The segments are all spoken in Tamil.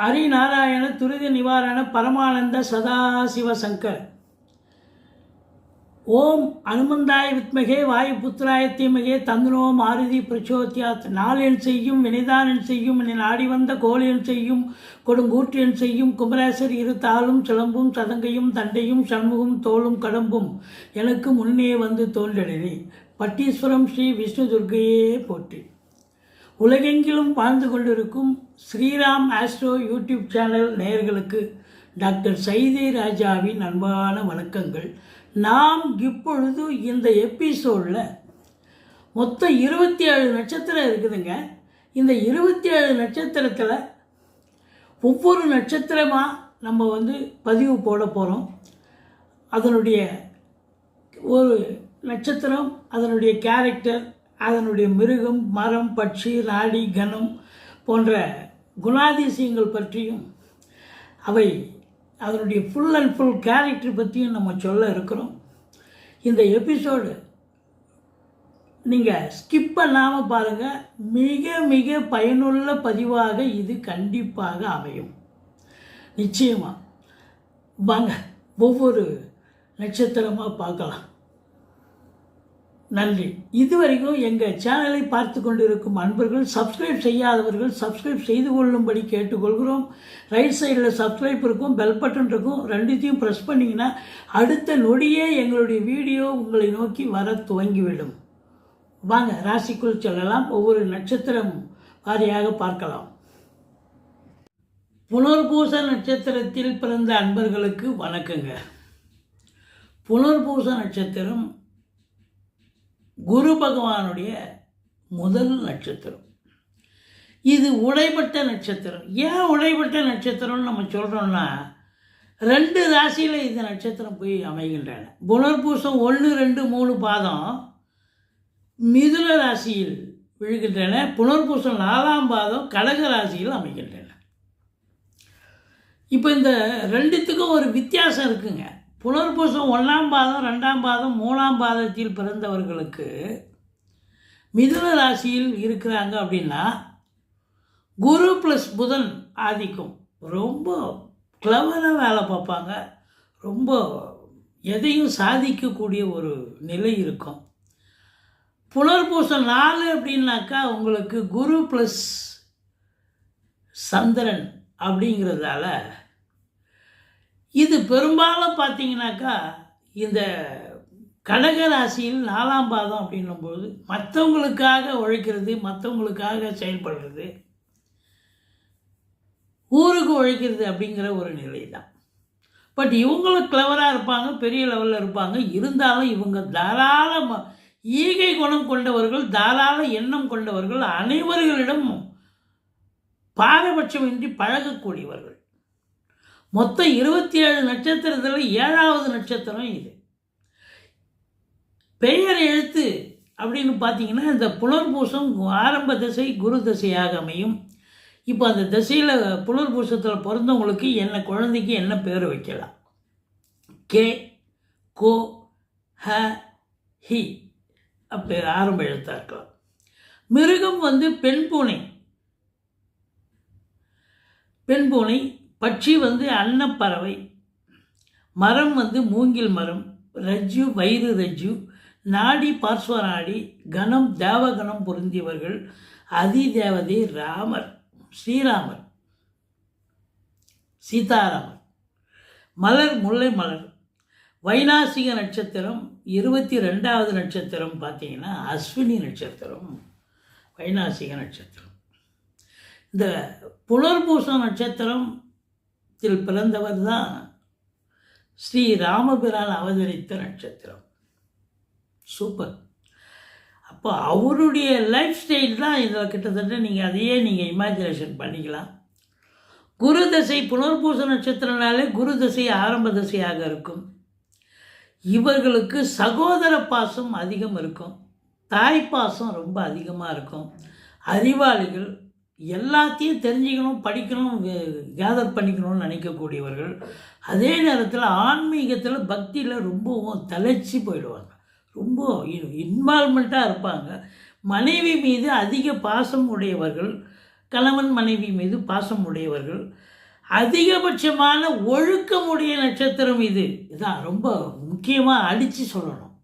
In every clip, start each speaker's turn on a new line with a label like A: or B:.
A: ஹரிநாராயண துரித நிவாரண பரமானந்த சதாசிவ சங்கர். ஓம் அனுமந்தாய வித்மகே வாயுபுத்திராய தீமகே தந்தனோ மாருதி பிரச்சோத்தியாத் நாளென் செய்யும் வினைதானன் செய்யும் என்னை நாடி வந்த கோலியன் செய்யும் கொடுங்கூற்றியன் செய்யும் குமரேசர் இரு தாளும் சிலம்பும் சதங்கையும் தண்டையும் சண்முகம் தோளும் கடம்பும் எனக்கு முன்னே வந்து தோன்றினே பட்டீஸ்வரம் ஸ்ரீ விஷ்ணு துர்க்கையே போற்றி. உலகெங்கிலும் வாழ்ந்து கொண்டிருக்கும் ஸ்ரீராம் ஆஸ்ட்ரோ யூடியூப் சேனல் நேயர்களுக்கு டாக்டர் சைதே ராஜாவின் அன்பான வணக்கங்கள். நாம் இப்பொழுது இந்த எபிசோடில் மொத்தம் இருபத்தி ஏழு நட்சத்திரம் இருக்குதுங்க. இந்த இருபத்தி ஏழு நட்சத்திரத்தில் ஒவ்வொரு நட்சத்திரமாக நம்ம வந்து பதிவு போட போகிறோம் அதனுடைய ஒரு நட்சத்திரம் அதனுடைய கேரக்டர் அதனுடைய மிருகம் மரம் பட்சி நாடி கணம் போன்ற குணாதிசயங்கள் பற்றியும் அவை அதனுடைய ஃபுல் அண்ட் ஃபுல் கேரக்டர் பற்றியும் நம்ம சொல்ல இருக்கிறோம். இந்த எபிசோடு நீங்கள் ஸ்கிப் பண்ணாமல் பாருங்கள் மிக மிக பயனுள்ள பதிவாக இது கண்டிப்பாக அமையும். நிச்சயமாக வாங்க ஒவ்வொரு நட்சத்திரமாக பார்க்கலாம். நன்றி. இதுவரைக்கும் எங்கள் சேனலை பார்த்து கொண்டிருக்கும் அன்பர்கள் சப்ஸ்கிரைப் செய்யாதவர்கள் சப்ஸ்கிரைப் செய்து கொள்ளும்படி கேட்டுக்கொள்கிறோம். ரைட் சைடில் சப்ஸ்கிரைப் இருக்கும் பெல் பட்டன் இருக்கும். ரெண்டுத்தையும் ப்ரெஸ் பண்ணிங்கன்னா அடுத்த நொடியே எங்களுடைய வீடியோ உங்களை நோக்கி வர துவங்கிவிடும். வாங்க ராசிக்குள் செல்லலாம். ஒவ்வொரு நட்சத்திரம் வாரியாக பார்க்கலாம். புனர்பூச நட்சத்திரத்தில் பிறந்த அன்பர்களுக்கு வணக்கங்க. புனர்பூச நட்சத்திரம் குரு பகவானுடைய முதல் நட்சத்திரம். இது உடைப்பட்ட நட்சத்திரம். ஏன் உடைப்பட்ட நட்சத்திரம்னு நம்ம சொல்கிறோம்னா ரெண்டு ராசியில் இந்த நட்சத்திரம் போய் அமைகின்றன. புனர்பூசம் ஒன்று ரெண்டு மூணு பாதம் மிதுன ராசியில் விழுகின்றன. புனர்பூசம் நாலாம் பாதம் கடக ராசியில் அமைகின்றன. இப்போ இந்த ரெண்டுத்துக்கும் ஒரு வித்தியாசம் இருக்குங்க. புனர்பூசம் ஒன்றாம் பாதம் ரெண்டாம் பாதம் மூணாம் பாதத்தில் பிறந்தவர்களுக்கு மிதுன ராசியில் இருக்கிறாங்க அப்படின்னா குரு ப்ளஸ் புதன் ஆதிக்கம். ரொம்ப கிளவராக வேலை பார்ப்பாங்க. ரொம்ப எதையும் சாதிக்கக்கூடிய ஒரு நிலை இருக்கும். புனர்பூசம் நாலு அப்படின்னாக்கா உங்களுக்கு குரு ப்ளஸ் சந்திரன் அப்படிங்கிறதால இது பெரும்பாலும் பார்த்தீங்கன்னாக்கா இந்த கடக ராசியில் நாலாம் பாதம் அப்படின்னும்போது மற்றவங்களுக்காக உழைக்கிறது மற்றவங்களுக்காக செயல்படுறது ஊருக்கு உழைக்கிறது அப்படிங்கிற ஒரு நிலை தான் பட் இவங்களும் கிளவராக இருப்பாங்க பெரிய லெவலில் இருப்பாங்க. இருந்தாலும் இவங்க தாராள ம- ஈகை குணம் கொண்டவர்கள் தாராள எண்ணம் கொண்டவர்கள் அனைவர்களிடம் பாரபட்சமின்றி பழகக்கூடியவர்கள். மொத்தம் இருபத்தி ஏழு நட்சத்திரத்தில் ஏழாவது நட்சத்திரம் இது. பெயர் எழுத்து அப்படின்னு பார்த்தீங்கன்னா இந்த புனர்பூசம் ஆரம்ப திசை குரு திசையாக அமையும். இப்போ அந்த திசையில் புனர்பூசத்தில் பிறந்தவங்களுக்கு என்ன குழந்தைக்கு என்ன பேர் வைக்கலாம்? கே கோ ஹ ஹி. அப்படி ஆரம்ப எழுத்தாக இருக்கலாம். மிருகம் வந்து பெண் பூனை. பெண் பூனை பட்சி வந்து அன்னப்பறவை மரம் வந்து மூங்கில் மரம் ரஜ்ஜு வயிறு ரஜ்ஜு நாடி பார்ஸ்வநாடி கணம் தேவகணம் பொருந்தியவர்கள் அதிதேவதை ராமர் ஸ்ரீராமர் சீதாராமர். மலர் முல்லை மலர். வைநாசிக நட்சத்திரம் இருபத்தி ரெண்டாவது நட்சத்திரம் பார்த்தீங்கன்னா அஸ்வினி நட்சத்திரம் வைநாசிக நட்சத்திரம். இந்த புனர்பூச நட்சத்திரத்தில் பிறந்தவர் தான் ஸ்ரீ ராமபிரான் அவதரித்த நட்சத்திரம். சூப்பர். அப்போ அவருடைய லைஃப் ஸ்டைல் தான் இதில் கிட்டத்தட்ட நீங்கள் அதையே நீங்கள் இமேஜினேஷன் பண்ணிக்கலாம். குரு தசை புனர்பூச நட்சத்திரனாலே குரு தசை ஆரம்ப தசையாக இருக்கும். இவர்களுக்கு சகோதர பாசம் அதிகம் இருக்கும். தாய் பாசம் ரொம்ப அதிகமாக இருக்கும். அறிவாளிகள் எல்லாத்தையும் தெரிஞ்சுக்கணும் படிக்கணும் கேதர் பண்ணிக்கணும்னு நினைக்கக்கூடியவர்கள் அதே நேரத்தில் ஆன்மீகத்தில் பக்தியில் ரொம்பவும் தளர்ச்சி போயிடுவாங்க. ரொம்ப இன்வால்மெண்ட்டாக இருப்பாங்க. மனைவி மீது அதிக பாசம் உடையவர்கள் கணவன் மனைவி மீது பாசம் உடையவர்கள் அதிகபட்சமான ஒழுக்கமுடைய நட்சத்திரம் இது. இதான் ரொம்ப முக்கியமாக அடித்து சொல்லணும்.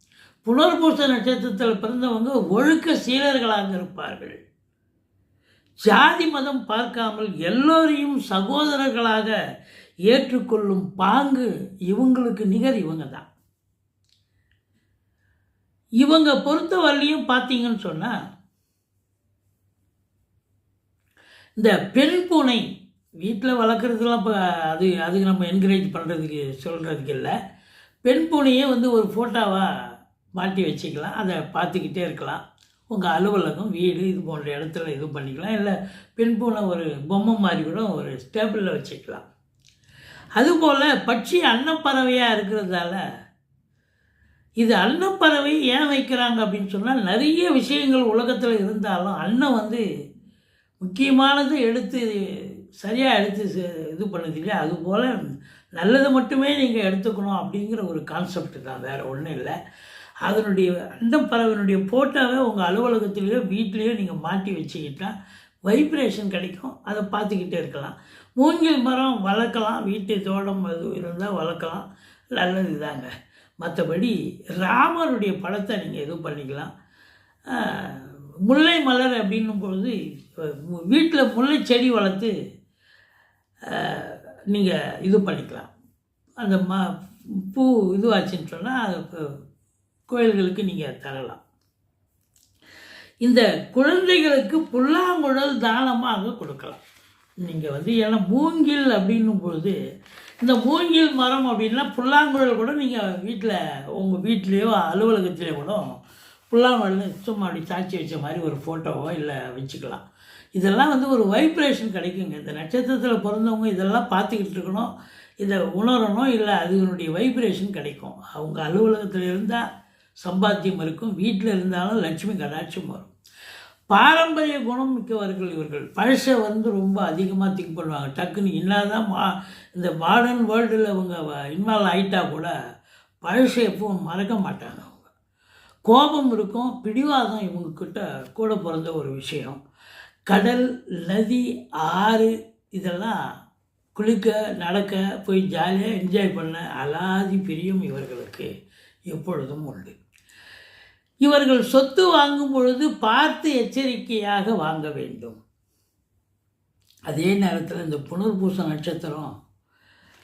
A: புனர்பூச நட்சத்திரத்தில் பிறந்தவங்க ஒழுக்க சீலர்களாக இருப்பார்கள். ஜாதி மதம் பார்க்காமல் எல்லோரையும் சகோதரர்களாக ஏற்றுக்கொள்ளும் பாங்கு இவங்களுக்கு நிகர் இவங்க தான் இவங்க பொறுத்தவரையிலையும் பார்த்தீங்கன்னு சொன்னால் இந்த பெண் பூனை வீட்டில் வளர்க்குறதுலாம் இப்போ அது அதுக்கு நம்ம என்கரேஜ் பண்ணுறதுக்கு சொல்கிறதுக்கு இல்லை. பெண் பூனையே வந்து ஒரு ஃபோட்டோவாக மாட்டி வச்சுக்கலாம் அதை பார்த்துக்கிட்டே இருக்கலாம். உங்கள் அலுவலகம் வீடு இது போன்ற இடத்துல இது பண்ணிக்கலாம். இல்லை பெண் ஒரு பொம்மை மாதிரி கூட ஒரு ஸ்டேபிளில் வச்சுக்கலாம். அதுபோல் பட்சி அன்னப்பறவையாக இருக்கிறதால இது அன்னப்பறவை ஏன் வைக்கிறாங்க அப்படின்னு சொன்னால் நிறைய விஷயங்கள் உலகத்தில் இருந்தாலும் அன்னம் வந்து முக்கியமானது எடுத்து சரியாக எடுத்து செ- இது பண்ணுது இல்லையா? அதுபோல் நல்லதை மட்டுமே நீங்கள் எடுத்துக்கணும் அப்படிங்கிற ஒரு கான்செப்ட் தான். வேறு ஒன்றும் இல்லை. அதனுடைய அந்த பறவையினுடைய ஃபோட்டோவை உங்கள் அலுவலகத்திலேயோ வீட்லேயோ நீங்கள் மாட்டி வச்சுக்கிட்டா வைப்ரேஷன் கிடைக்கும். அதை பார்த்துக்கிட்டே இருக்கலாம். மூங்கில் மரம் வளர்க்கலாம். வீட்டு தோட்டம் அது இருந்தால் வளர்க்கலாம். நல்லது தாங்க. மற்றபடி ராமருடைய படத்தை நீங்கள் எதுவும் பண்ணிக்கலாம். முல்லை மலர் அப்படின்னும் பொழுது வீட்டில் முல்லை செடி வளர்த்து நீங்கள் இது பண்ணிக்கலாம். அந்த ம பூ இதுவாச்சுன்னு சொன்னால் அது கோயில்களுக்கு நீங்கள் தரலாம். இந்த குழந்தைகளுக்கு புல்லாங்குழல் தானமாக கொடுக்கலாம். நீங்கள் வந்து ஏன்னா மூங்கில் அப்படின்னும் பொழுது இந்த மூங்கில் மரம் அப்படின்னா புல்லாங்குழல் கூட நீங்கள் வீட்டில் உங்கள் வீட்லேயோ அலுவலகத்திலேயோ கூட புல்லாங்குழல் சும்மா அப்படி சாட்சி வச்ச மாதிரி ஒரு ஃபோட்டோவோ இல்லை வச்சுக்கலாம். இதெல்லாம் வந்து ஒரு வைப்ரேஷன் கிடைக்குங்க. இந்த நட்சத்திரத்தில் பிறந்தவங்க இதெல்லாம் பார்த்துக்கிட்டு இருக்கணும் இதை உணரணும் இல்லை அதனுடைய வைப்ரேஷன் கிடைக்கும். அவங்க அலுவலகத்தில் இருந்தால் சம்பாத்தியம் இருக்கும். வீட்டில் இருந்தாலும் லட்சுமி கடாட்சியம் வரும். பாரம்பரிய குணம் மிக்கவர்கள் இவர்கள். பழசை வந்து ரொம்ப அதிகமாக திங்க் பண்ணுவாங்க. டக்குன்னு என்னதான் மா இந்த மாடர்ன் வேர்ல்டில் அவங்க இன்வால்வ் ஆகிட்டா கூட பழசை எப்பவும் மறக்க மாட்டாங்க அவங்க. கோபம் இருக்கும். பிடிவாதம் இவங்கக்கிட்ட கூட பிறந்த ஒரு விஷயம். கடல் நதி ஆறு இதெல்லாம் குளிக்க நடக்க போய் ஜாலியாக என்ஜாய் பண்ண அலாதி பிரியும் இவர்களுக்கு எப்பொழுதும் உண்டு. இவர்கள் சொத்து வாங்கும் பொழுது பார்த்து எச்சரிக்கையாக வாங்க வேண்டும். அதே நேரத்தில் இந்த புனர்பூச நட்சத்திரம்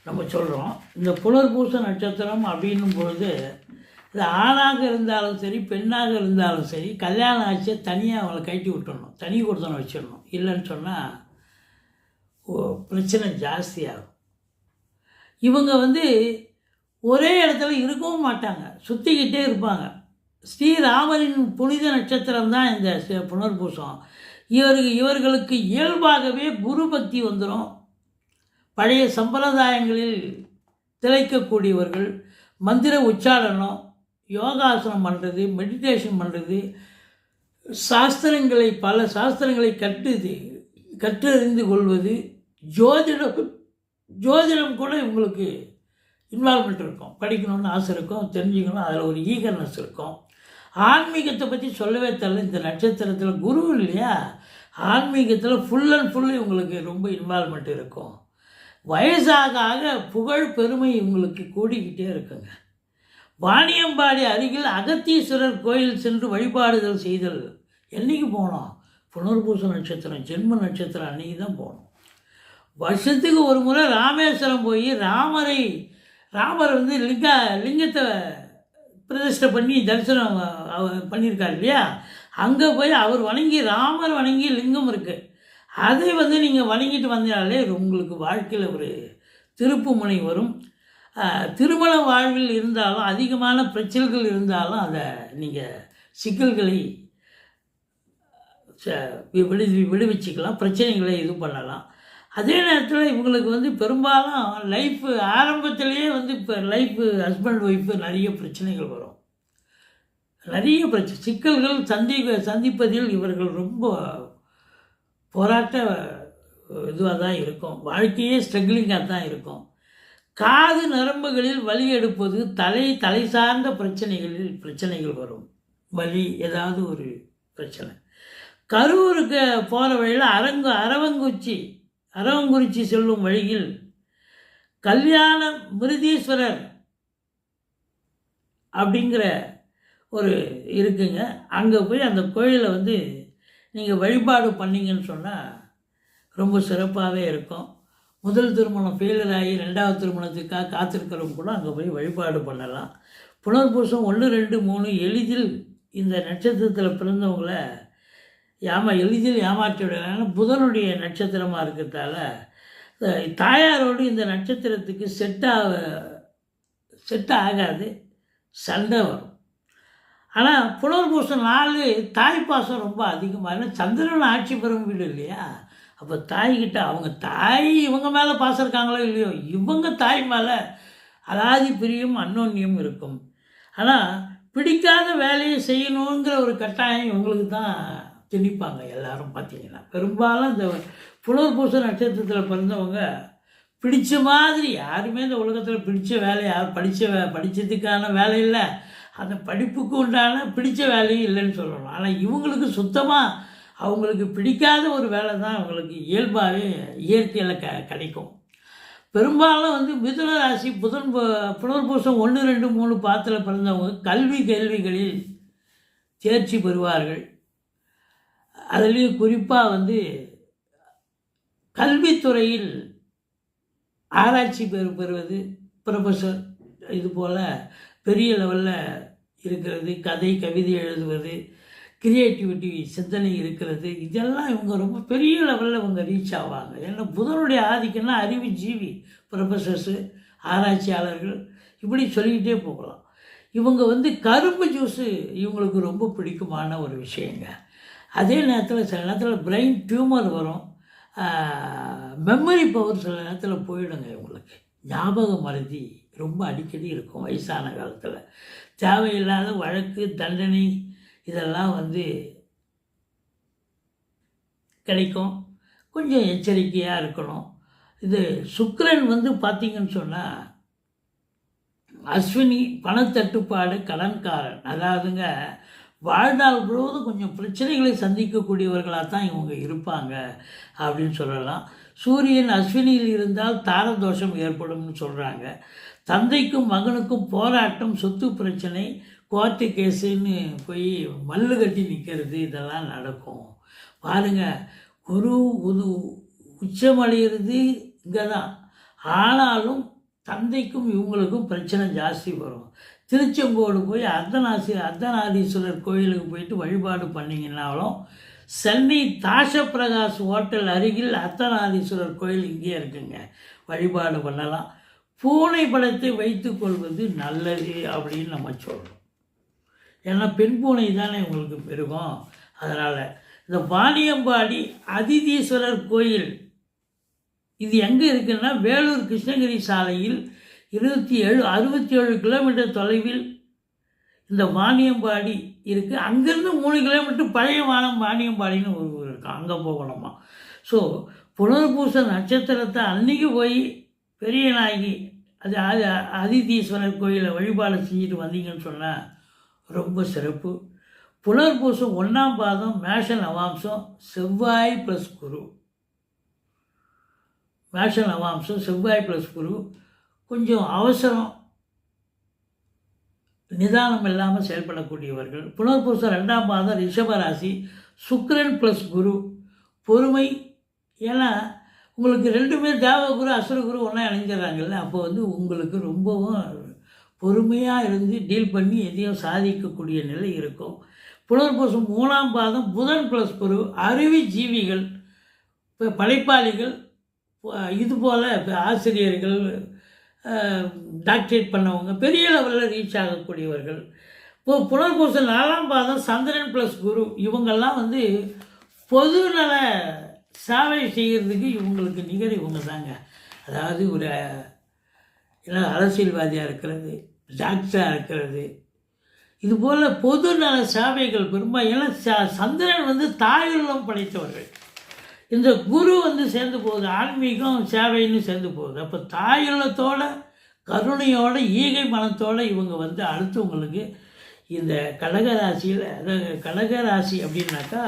A: நம்ம சொல்கிறோம் இந்த புனர்பூச நட்சத்திரம் அப்படின்னும் பொழுது இது ஆணாக இருந்தாலும் சரி பெண்ணாக இருந்தாலும் சரி கல்யாணம் ஆச்சு தனியாக அவளை கட்டி விட்டுடணும் தனி கொடுத்தனை வச்சிடணும். இல்லைன்னு சொன்னால் பிரச்சனை ஜாஸ்தியாகும். இவங்க வந்து ஒரே இடத்துல இருக்கவும் மாட்டாங்க. சுற்றிக்கிட்டே இருப்பாங்க. ஸ்ரீராமரின் புனித நட்சத்திரம் தான் இந்த புனர்பூசம். இவருக்கு இவர்களுக்கு இயல்பாகவே குரு பக்தி வந்துடும் பழைய சம்பிரதாயங்களில் திளைக்கக்கூடியவர்கள் மந்திர உச்சாரணம் யோகாசனம் பண்ணுறது மெடிடேஷன் பண்ணுறது சாஸ்திரங்களை பல சாஸ்திரங்களை கற்று கற்றறிந்து கொள்வது ஜோதிடம் ஜோதிடம் கூட இவங்களுக்கு இன்வால்மெண்ட் இருக்கும். படிக்கணும்னு ஆசை இருக்கும் தெரிஞ்சுக்கணும் அதில் ஒரு ஈகர்னஸ் இருக்கும். ஆன்மீகத்தை பற்றி சொல்லவே தெரியல. இந்த நட்சத்திரத்தில் குரு இல்லையா? ஆன்மீகத்தில் ஃபுல் அண்ட் ஃபுல் இவங்களுக்கு ரொம்ப இன்வால்மெண்ட் இருக்கும். வயசாக ஆக புகழ் பெருமை இவங்களுக்கு கூடிக்கிட்டே இருக்குங்க. வாணியம்பாடி அருகில் அகத்தீஸ்வரர் கோயில் சென்று வழிபாடுதல் செய்தல் என்னைக்கு போனோம்? புனர்பூச நட்சத்திரம் ஜென்ம நட்சத்திரம் அன்னைக்கு தான் போனோம். வருஷத்துக்கு ஒரு முறை ராமேஸ்வரம் போய் ராமரை ராமர் வந்து லிங்க லிங்கத்தை பிரதிஷ்டை பண்ணி தரிசனம் பண்ணியிருக்கார் இல்லையா? அங்கே போய் அவர் வணங்கி ராமர் வணங்கி லிங்கம் இருக்குது அதை வந்து நீங்கள் வணங்கிட்டு வந்தாலே உங்களுக்கு வாழ்க்கையில் ஒரு திருப்பு முனை வரும். திருமண வாழ்வில் இருந்தாலும் அதிகமான பிரச்சனைகள் இருந்தாலும் அதை நீங்கள் சிக்கல்களை ச- விடு பிரச்சனைகளை இது பண்ணலாம். அதே நேரத்தில் இவங்களுக்கு வந்து பெரும்பாலும் லைஃப்பு ஆரம்பத்திலேயே வந்து இப்போ லைஃப்பு ஹஸ்பண்ட் ஒய்ஃபு நிறைய பிரச்சனைகள் வரும். நிறைய பிரச்சனை சிக்கல்கள் சந்தி சந்திப்பதில் இவர்கள் ரொம்ப போராட்ட இதுவாக தான் இருக்கும். வாழ்க்கையே ஸ்ட்ரகிளிங்காக தான் இருக்கும். காது நரம்புகளில் வலி எடுப்பது தலை தலை சார்ந்த பிரச்சனைகளில் பிரச்சனைகள் வரும். வலி ஏதாவது ஒரு பிரச்சனை. கரூருக்கு போகிற வழியில் அரங்கு அரவங்குச்சி அரவங்குறிச்சி செல்லும் வழியில் கல்யாண மிருதீஸ்வரர் அப்படிங்கிற ஒரு இருக்குங்க. அங்கே போய் அந்த கோயிலை வந்து நீங்கள் வழிபாடு பண்ணீங்கன்னு சொன்னால் ரொம்ப சிறப்பாகவே இருக்கும். முதல் திருமணம் ஃபெயிலியர் ஆகி ரெண்டாவது திருமணத்துக்காக காத்திருக்கிறவங்க கூட அங்கே போய் வழிபாடு பண்ணலாம். புனர்பூசம் ஒன்று ரெண்டு மூணு எளிதில் இந்த நட்சத்திரத்தில் பிறந்தவங்கள ஏமா எளிதில் ஏமாற்றி விடலான்னு புதனுடைய நட்சத்திரமாக இருக்கிறதால தாயாரோடு இந்த நட்சத்திரத்துக்கு செட் ஆக செட் ஆகாது சண்டை வரும். ஆனால் புனர்பூசம் நாலு தாய் பாசம் ரொம்ப அதிகமாக சந்திரன் ஆட்சி பெறும் வீடு இல்லையா? அப்போ தாய்கிட்ட அவங்க தாய் இவங்க மேலே பாசம் இருக்காங்களோ இல்லையோ இவங்க தாய் மேலே அலாதி பிரியும் அன்னோன்யம் இருக்கும். ஆனால் பிடிக்காத வேலையை செய்யணுங்கிற ஒரு கட்டாயம் இவங்களுக்கு தான் திணிப்பாங்க எல்லாரும் பார்த்தீங்கன்னா. பெரும்பாலும் இந்த புனர்பூச நட்சத்திரத்தில் பிறந்தவங்க பிடிச்ச மாதிரி யாருமே இந்த உலகத்தில் பிடிச்ச வேலை யார் படித்த வே படித்ததுக்கான வேலை இல்லை. அந்த படிப்புக்கு உண்டான பிடிச்ச வேலையும் இல்லைன்னு சொல்லணும். ஆனால் இவங்களுக்கு சுத்தமாக அவங்களுக்கு பிடிக்காத ஒரு வேலை தான் அவங்களுக்கு இயல்பாகவே இயற்கையில் க கிடைக்கும். பெரும்பாலும் வந்து மிதுன ராசி புதன் பு- புனர்பூசம் ஒன்று ரெண்டு மூணு பாத்தில் பிறந்தவங்க கல்வி கேள்விகளில் தேர்ச்சி பெறுவார்கள். அதுலேயும் குறிப்பாக வந்து கல்வித்துறையில் ஆராய்ச்சி பெறு பெறுவது ப்ரொஃபஸர் இது போல் பெரிய லெவலில் இருக்கிறது கதை கவிதை எழுதுவது கிரியேட்டிவிட்டி சிந்தனை இருக்கிறது இதெல்லாம் இவங்க ரொம்ப பெரிய லெவலில் இவங்க ரீச் ஆவாங்க. ஏன்னா புதனுடைய ஆதிக்கம்னா அறிவு ஜீவி ப்ரொஃபஸர்ஸு ஆராய்ச்சியாளர்கள் இப்படி சொல்லிக்கிட்டே போகலாம். இவங்க வந்து கரும்பு ஜூஸு இவங்களுக்கு ரொம்ப பிடிக்குமான ஒரு விஷயங்க. அதே நேரத்தில் சில நேரத்தில் பிரெயின் டியூமர் வரும். மெமரி பவர் சில நேரத்தில் போயிடுங்க இவங்களுக்கு. ஞாபக மறதி ரொம்ப அடிக்கடி இருக்கும் வயசான காலத்தில். தேவையில்லாத வழக்கு தண்டனை இதெல்லாம் வந்து கிடைக்கும். கொஞ்சம் எச்சரிக்கையாக இருக்கணும். இது சுக்கரன் வந்து பார்த்திங்கன்னு சொன்னால் அஸ்வினி பணத்தட்டுப்பாடு கடன்காரன். அதாவதுங்க வாழ்நாள் முழுவதும் கொஞ்சம் பிரச்சனைகளை சந்திக்கக்கூடியவர்களாக தான் இவங்க இருப்பாங்க அப்படின்னு சொல்லலாம். சூரியன் அஸ்வினியில் இருந்தால் தாரதோஷம் ஏற்படும்னு சொல்கிறாங்க தந்தைக்கும் மகனுக்கும் போராட்டம் சொத்து பிரச்சனை கோர்ட்டு கேஸுன்னு போய் மல்லு கட்டி நிற்கிறது இதெல்லாம் நடக்கும். பாருங்க குரு உது உச்சமடைகிறது இங்கே தான் ஆனாலும் தந்தைக்கும் இவங்களுக்கும் பிரச்சனை ஜாஸ்தி வரும். திருச்செங்கோடு போய் அர்த்தநாசி அர்த்தநாதீஸ்வரர் கோயிலுக்கு போயிட்டு வழிபாடு பண்ணிங்கன்னாலும் சென்னை தாஷப்பிரகாஷ் ஹோட்டல் அருகில் அர்த்தநாதீஸ்வரர் கோயில் இங்கே இருக்குங்க. வழிபாடு பண்ணலாம். பூனை படத்தை வைத்துக்கொள்வது நல்லது அப்படின்னு நம்ம சொல்கிறோம் ஏன்னா பெண் பூனை தானே உங்களுக்கு பெருகும் அதனால் இந்த வாணியம்பாடி அதிதீஸ்வரர் கோயில் இது எங்கே இருக்குன்னா வேலூர் கிருஷ்ணகிரி சாலையில் இருபத்தி ஏழு அறுபத்தி ஏழு கிலோமீட்டர் தொலைவில் இந்த வாணியம்பாடி இருக்குது அங்கேருந்து மூணு கிலோமீட்டர் பழைய வானம் வாணியம்பாடின்னு ஒரு ஊர் இருக்குது அங்கே போகணுமா? ஸோ புனர்பூச நட்சத்திரத்தை அன்னைக்கு போய் பெரிய நாயகி அது அது அதிதீஸ்வரர் கோயிலை வழிபாடு செஞ்சுட்டு வந்தீங்கன்னு சொன்னால் ரொம்ப சிறப்பு. புனர்பூசம் ஒன்றாம் பாதம் மேஷ நவாம்சம் செவ்வாய் ப்ளஸ் குரு. மேஷ நவாம்சம் செவ்வாய் ப்ளஸ் குரு. கொஞ்சம் அவசரம் நிதானம் இல்லாமல் செயல்படக்கூடியவர்கள். புனர்பூசம் ரெண்டாம் பாதம் ரிஷபராசி சுக்ரன் ப்ளஸ் குரு. பொறுமை. ஏன்னா உங்களுக்கு ரெண்டுமே தேவகுரு அசுரகுரு ஒன்றா இணைஞ்சிடறாங்கல்ல அப்போ வந்து உங்களுக்கு ரொம்பவும் பொறுமையாக இருந்து டீல் பண்ணி எதையும் சாதிக்கக்கூடிய நிலை இருக்கும். புனர்பூசம் மூணாம் பாதம் புதன் ப்ளஸ் குரு. அருவி ஜீவிகள் இப்போ படைப்பாளிகள் இது போல் இப்போ ஆசிரியர்கள் டாக்டரேட் பண்ணவங்க பெரிய லெவலில் ரீச் ஆகக்கூடியவர்கள். இப்போ புனர்பூசம் நாலாம் பாதம் சந்திரன் ப்ளஸ் குரு இவங்கெல்லாம் வந்து பொதுநல சேவை செய்கிறதுக்கு இவங்களுக்கு நிகர் இவங்க தாங்க அதாவது ஒரு என்ன அரசியல்வாதியாக இருக்கிறது டாக்டராக இருக்கிறது. இது போல் பொதுநல சேவைகள் பெரும்பாலும் ஏன்னா ச- சந்திரன் வந்து தாயுள்ளம் படைத்தவர்கள். இந்த குரு வந்து சேர்ந்து போகுது ஆன்மீகம் சேவைன்னு சேர்ந்து போகுது. அப்போ தாயுள்ளத்தோட கருணையோட ஈகை மனத்தோடு இவங்க வந்து அடுத்தவங்களுக்கு இந்த கடகராசியில் அதாவது கடகராசி அப்படின்னாக்கா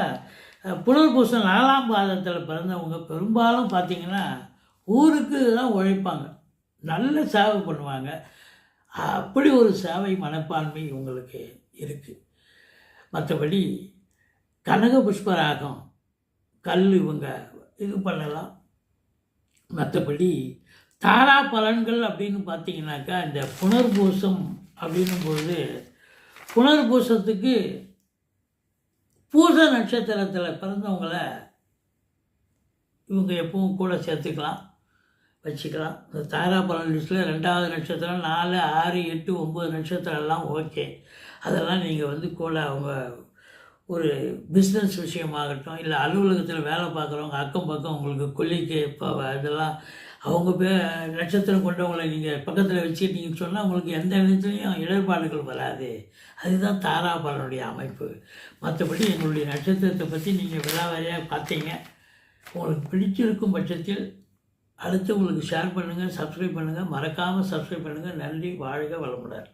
A: புனர்பூசம் நாலாம் பாதத்தில் பிறந்தவங்க பெரும்பாலும் பார்த்தீங்கன்னா ஊருக்கு தான் உழைப்பாங்க. நல்ல சேவை பண்ணுவாங்க. அப்படி ஒரு சேவை மனப்பான்மை இவங்களுக்கு இருக்குது மற்றபடி கனக புஷ்பராகம் கல் இவங்க இது பண்ணலாம். மற்றபடி தாரா பலன்கள் அப்படின்னு பார்த்தீங்கன்னாக்கா இந்த புனர்பூசம் அப்படின்னும் பொழுது புனர்பூசத்துக்கு பூச நட்சத்திரத்தில் பிறந்தவங்கள இவங்க எப்பவும் கூட சேர்த்துக்கலாம் வச்சுக்கலாம். இந்த தாரா பலன் லிஸ்ட்டில் ரெண்டாவது நட்சத்திரம் நாலு ஆறு எட்டு ஒம்பது நட்சத்திரம் எல்லாம் ஓகே. அதெல்லாம் நீங்கள் வந்து கூட அவங்க ஒரு பிஸ்னஸ் விஷயமாகட்டும் இல்லை அலுவலகத்தில் வேலை பார்க்குறவங்க அக்கம் பக்கம் உங்களுக்கு கொல்லிக்கு இப்போ இதெல்லாம் அவங்க பே நட்சத்திரம் கொண்டவங்களை நீங்கள் பக்கத்தில் வச்சுக்கிட்டீங்கன்னு சொன்னால் உங்களுக்கு எந்த இடத்துலையும் இடர்பாடுகள் வராது. அதுதான் தாராபலனுடைய அமைப்பு. மற்றபடி எங்களுடைய நட்சத்திரத்தை பற்றி நீங்கள் விழாவாரியாக பார்த்தீங்க. உங்களுக்கு பிடிச்சிருக்கும் பட்சத்தில் அடுத்து உங்களுக்கு ஷேர் பண்ணுங்கள் சப்ஸ்கிரைப் பண்ணுங்கள் மறக்காமல் சப்ஸ்கிரைப் பண்ணுங்கள் நன்றி வாழ்க வளமுடன்.